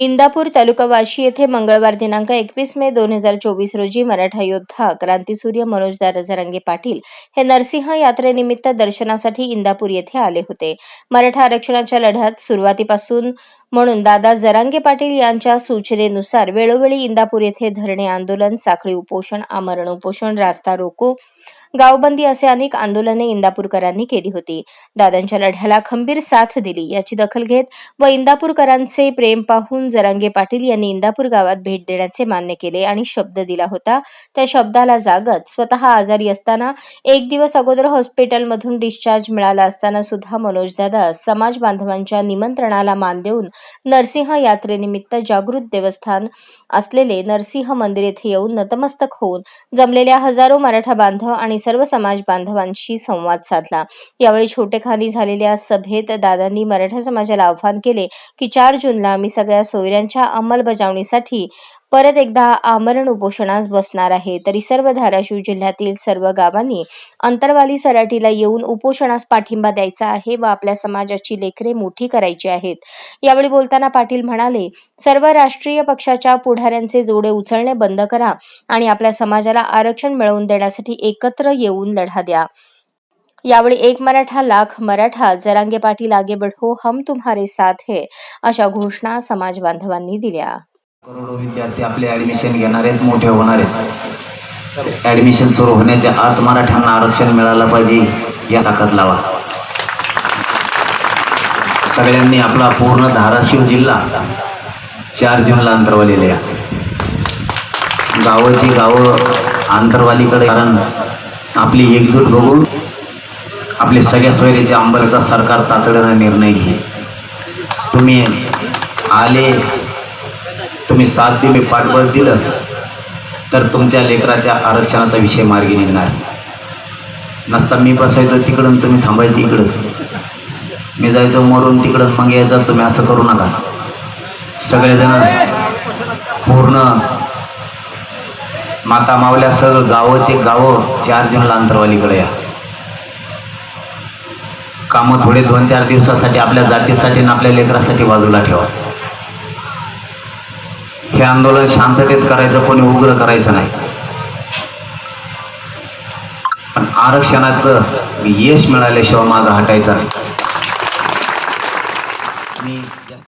इंदापूर तालुका वाशी येथे मंगळवार दिनांक एकवीस मे दोन हजार चोवीस रोजी मराठा योद्धा क्रांतीसूर्य मनोज दादाजरंगे पाटील हे नरसिंह यात्रेनिमित्त दर्शनासाठी इंदापूर येथे आले होते. मराठा आरक्षणाच्या लढ्यात सुरुवातीपासून म्हणून दादा जरांगे पाटील यांच्या सूचनेनुसार वेळोवेळी इंदापूर येथे धरणे आंदोलन साखळी उपोषण आमरण उपोषण रास्ता रोको गावबंदी असे अनेक आंदोलने इंदापूरकरांनी केली होती. दादांच्या लढ्याला खंबीर साथ दिली याची दखल घेत व इंदापूरकरांचे प्रेम पाहून जरांगे पाटील यांनी इंदापूर गावात भेट देण्याचे मान्य केले आणि शब्द दिला होता. त्या शब्दाला जागत स्वतः आजारी असताना एक दिवस अगोदर हॉस्पिटलमधून डिस्चार्ज मिळाला असताना सुद्धा मनोजदादा समाज बांधवांच्या निमंत्रणाला मान देऊन नरसिंह यात्रेनिमित्त जागृत देवस्थान असलेले नरसिंह मंदिर येथे येऊन नतमस्तक होऊन जमलेल्या हजारो मराठा बांधव आणि सर्व समाज बांधवांशी संवाद साधला. यावेळी छोटेखानी झालेल्या सभेत दादांनी मराठा समाजाला आव्हान केले की चार जूनला आम्ही सगळ्या सोयऱ्यांच्या अंमलबजावणीसाठी परत एकदा आमरण उपोषणास बसणार आहे. तरी सर्व धाराशिव जिल्ह्यातील सर्व गावांनी अंतरवाली सराटीला येऊन उपोषणास पाठिंबा द्यायचा आहे व आपल्या समाजाची लेकरे मोठी करायची आहेत. यावेळी बोलताना पाटील म्हणाले सर्व राष्ट्रीय पक्षाच्या पुढाऱ्यांचे जोडे उचलणे बंद करा आणि आपल्या समाजाला आरक्षण मिळवून देण्यासाठी एकत्र येऊन लढा द्या. यावेळी एक मराठा लाख मराठा जरांगे पाटील आगे बढ़ो हम तुम्हारे साथ है अशा घोषणा समाज बांधवांनी दिल्या. करोडो विद्यार्थी आपले ॲडमिशन घेणार आहेत मोठे होणार आहेत. ॲडमिशन सुरू होण्याच्या आत मराठ्यांना आरक्षण मिळालं पाहिजे या ताकद लावा. सगळ्यांनी आपला पूर्ण धाराशिव जिल्हा चार जूनला अंतरवालीला या गावाची गावं आंतरवालीकडे कारण आपली एकजूट बघून आपले सगळ्या सोयरीच्या अंबरचा सरकार तातडीनं निर्णय घे तुम्ही आले तुम्ही साथ दिली पाठबळ दिलं तर तुमच्या लेकराच्या आरक्षणाचा विषय मार्गी निघणार. नसता मी बसायचो तिकडून तुम्ही थांबायचं इकडंच मी जायचो मरून तिकडं मग यायचं तुम्ही असं करू नका. सगळेजण पूर्ण माता मावल्या सगळं गावचे गावं चार जूनला अंतरवालीकडे या. कामं थोडे दोन चार दिवसासाठी आपल्या जातीसाठी आणि आपल्या लेकरासाठी बाजूला ठेवा. हे आंदोलन शांततेत करायचं कोणी उग्र करायचं नाही. पण आरक्षणाचं यश मिळाल्याशिवाय माझा हटायचं नाही. मी